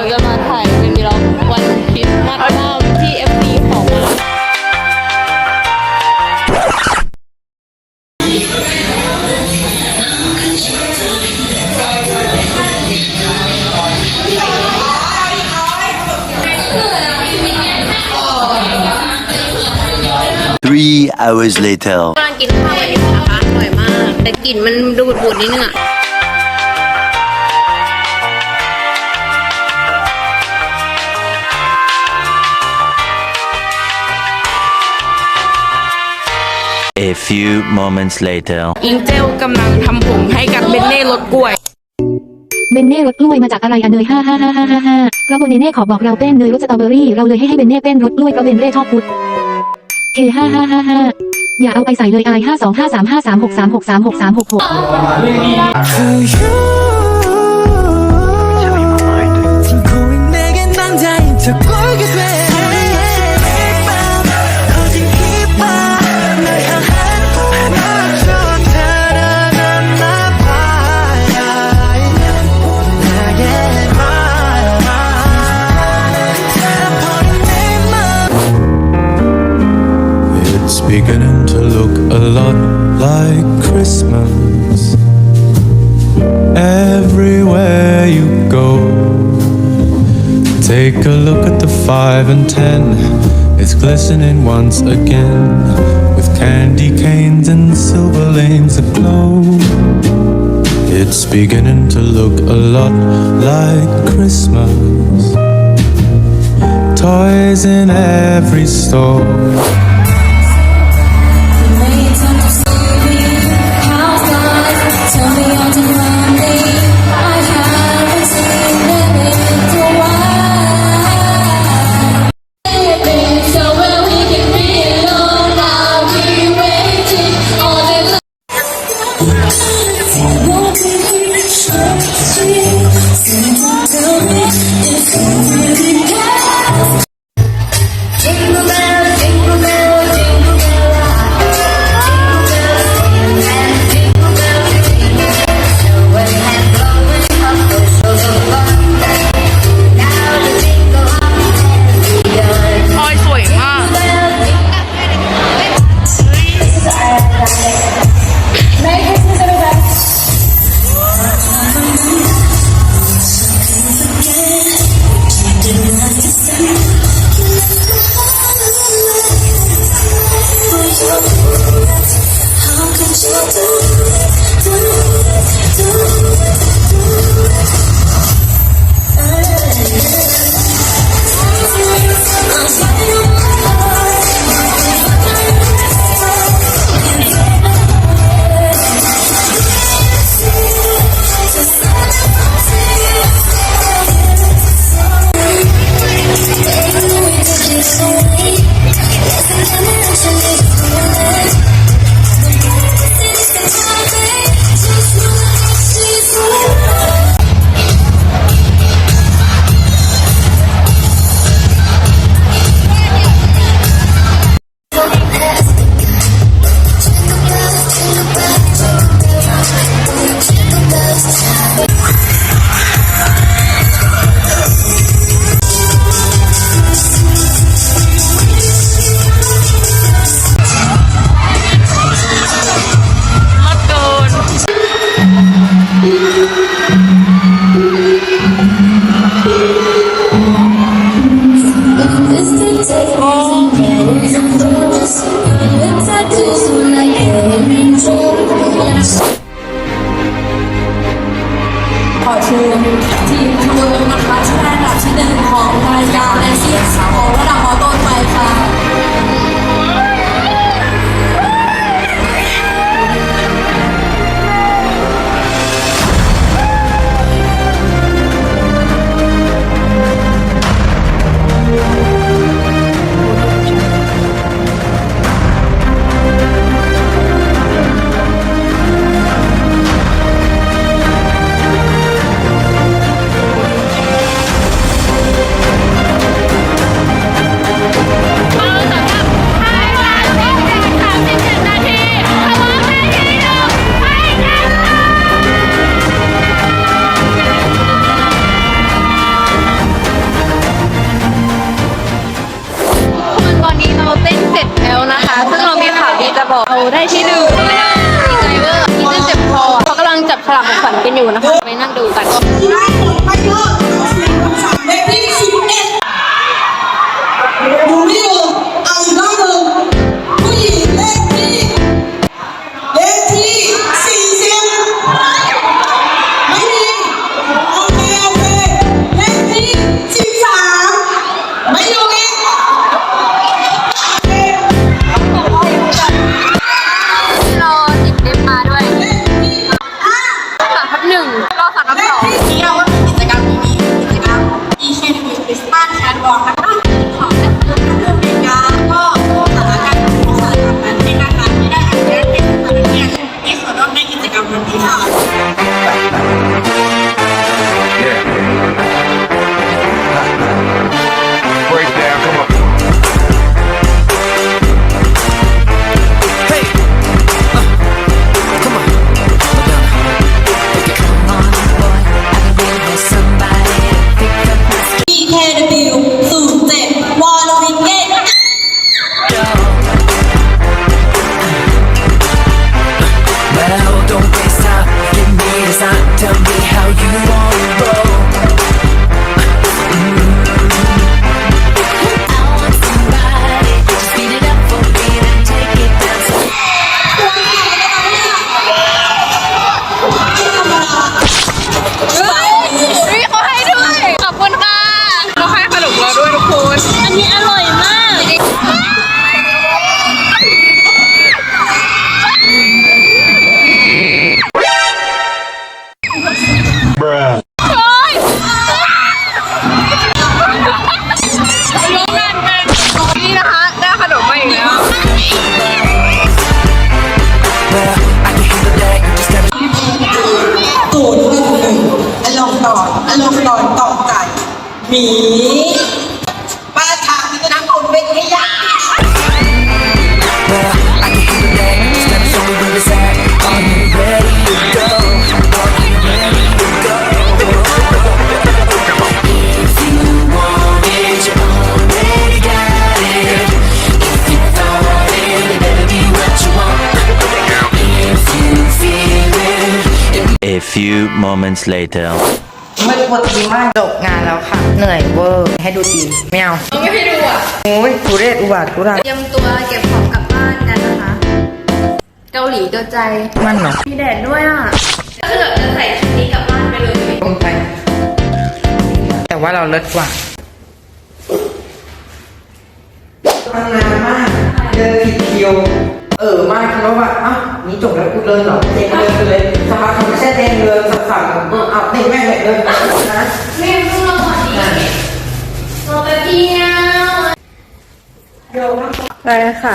เราจะมาถ่ายเป็นวีล็อกวันคริสต์มาสที่เอฟซีของเรา3 hours later กำลังกินข้าวอยู่นะคะอร่อยมาก แต่กลิ่นมันดูบูดๆนิดนึงอะ A few moments later. อิงเจลกำลังทำผมให้กับเบนเน่รสกล้วย เบนเน่รสกล้วยมาจากอะไรอะเนยห้าห้าห้าห้าห้าห้าเพราะโบเนเน่ขอบอกเราเต้นเนยรสสตรอเบอรี่เราเลยให้ให้เบนเน่เต้นรสกล้วยเพราะเบนเน่ชอบพุดเคห้าห้าห้าห้าอย่าเอาไปใส่เลยไอห้าสองห้าสามห้าสามหกสามหกสามหกสามหกหก 고인 내게 남자인 척 Take a look at the five and ten, it's glistening once again with candy canes and silver lanes aglow. It's beginning to look a lot like Christmas. Toys in every store. กำลับของขวัญกันอยู่นะคะไปนั่งดูกัน อารมณ์ตอนต่อไก่หมีป้าถามนี่ก็นักบุญเป็นขยะ Well, I can handle that, you just gotta show me where it's at. Are you ready to go? Are you ready to go? If you want it, you already got it. If you thought it, it better be what you want. If you feel it, A few moments later. ไม่ปวดดีมากจบงานแล้วค่ะ เหนื่อยเวอร์ ให้ดูดีไม่เอาไม่ให้ดูอะโอ้ยทุเรศอุบาททุรังเตรียมตัวเก็บของกลับบ้านกันนะคะ เกาหลีเกิดใจ มันเนาะมีแดดด้วยอะก็คือแบบจะใส่ชุดนี้กลับบ้านไปเลยลงไป แต่ว่าเราเลิศกว่ามันนานมาก เดินผิดคิว เออมาคุณว่าแบบอะนี่จบแล้วกูเดินเหรอเดินเดิเลยสภาผมแค่เดินเลยสับสับเออเอาเด็นแม่เลยเดินนะแม่พวกเราก่อนดีเราไปเที่ยวเดี๋ยวนะไปค่ะ